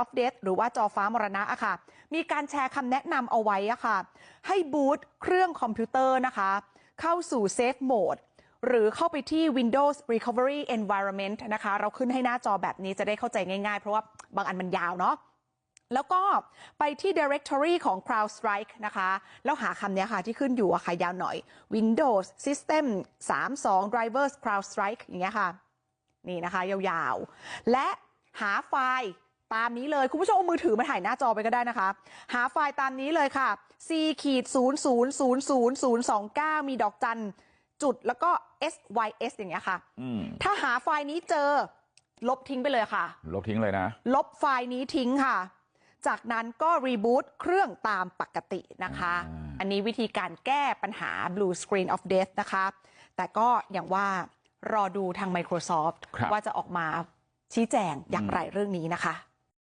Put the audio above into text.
of Death หรือว่าจอฟ้ามรณะอะค่ะ มีการแชร์คำแนะนำเอาไว้อะค่ะ ให้บูตเครื่องคอมพิวเตอร์นะคะ เข้าสู่ Safe Mode หรือเข้าไปที่ Windows Recovery Environment นะคะ เราขึ้นให้หน้าจอแบบนี้จะได้เข้าใจง่ายๆ เพราะว่าบางอันมันยาวเนาะแล้วก็ไปที่ directory ของ CrowdStrike นะคะ แล้วหาคำนี้ค่ะที่ขึ้นอยู่อะค่ะยาวหน่อย Windows System 32 Drivers CrowdStrike อย่างเงี้ยค่ะ นี่นะคะ ยาวๆ และหาไฟล์ ตามนี้เลย คุณผู้ชมเอามือถือมาถ่ายหน้าจอไปก็ได้นะคะ หาไฟล์ตามนี้เลยค่ะ c ขีด0 0 0 0 0 2 9มีดอกจันจุดแล้วก็ sys อย่างเงี้ยค่ะอืมถ้าหาไฟล์นี้เจอ ลบทิ้งไปเลยค่ะ ลบทิ้งเลยนะ ลบไฟล์นี้ทิ้งค่ะ จากนั้นก็รีบูตเครื่องตามปกตินะคะอ่าอันนี้วิธีการแก้ปัญหา Blue Screen of Death นะคะ แต่ก็อย่างว่ารอดูทาง Microsoft ครับว่าจะออกมาชี้แจงอย่างไรเรื่องนี้นะคะ